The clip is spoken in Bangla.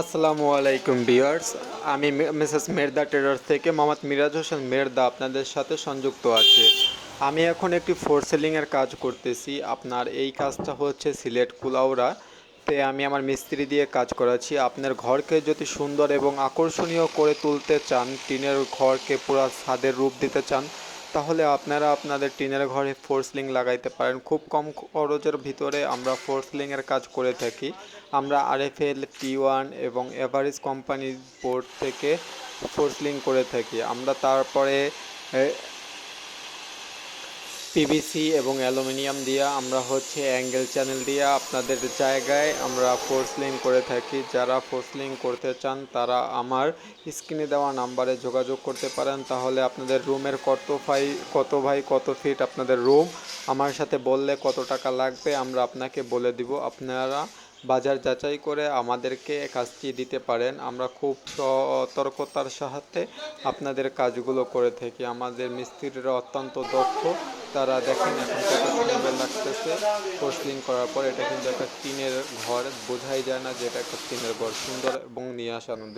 আসসালামু আলাইকুম ভিউয়ার্স। আমি মিসেস মেরদা ট্রেডার্স থেকে মোহাম্মদ মিরাজ হোসেন মেরদা আপনাদের সাথে সংযুক্ত আছে। আমি এখন একটি ফোর সেলিংয়ের কাজ করতেছি। আপনার এই কাজটা হচ্ছে সিলেট কুলাউড়া। তে আমি আমার মিস্ত্রি দিয়ে কাজ করাচ্ছি। আপনার ঘরকে যদি সুন্দর এবং আকর্ষণীয় করে তুলতে চান, টিনের ঘরকে পুরো ছাদের রূপ দিতে চান তাহলে আপনারা আপনাদের টিনের ঘরে ফোর্সলিং লাগাইতে পারেন। খুব কম খরচের ভিতরে আমরা ফোর্সলিংয়ের কাজ করে থাকি। আমরা আরএফএল টি ওয়ান এবং এভারেজ কোম্পানির বোর্ড থেকে ফোর্সলিং করে থাকি। আমরা তারপরে পিভিসি এবং অ্যালুমিনিয়াম দিয়ে আমরা হচ্ছে অ্যাঙ্গেল চ্যানেল দিয়ে আপনাদের জায়গায় আমরা ফোর্সলিং করে থাকি। যারা ফোর্সলিং করতে চান, তারা আমার স্ক্রিনে দেওয়া নাম্বারে যোগাযোগ করতে পারেন। তাহলে আপনাদের রুমের কত ভাই কত ভাই কত ফিট আপনাদের রুম আমার সাথে বললে কত টাকা লাগবে, আমরা আপনাকে বলে দিব। আপনারা বাজার যাচাই করে আমাদেরকে কাজটি দিতে পারেন। আমরা খুব সতর্কতার সাথে আপনাদের কাজগুলো করে থাকি। আমাদের মিস্ত্রিরা অত্যন্ত দক্ষ। তারা দেখেন এখন লাগতেছে। পোস্টিং করার পর এটা কিন্তু একটা টিনের ঘর। বোঝাই যায় না যে এটা একটা টিনের ঘর। সুন্দর এবং নিয়ে আসানো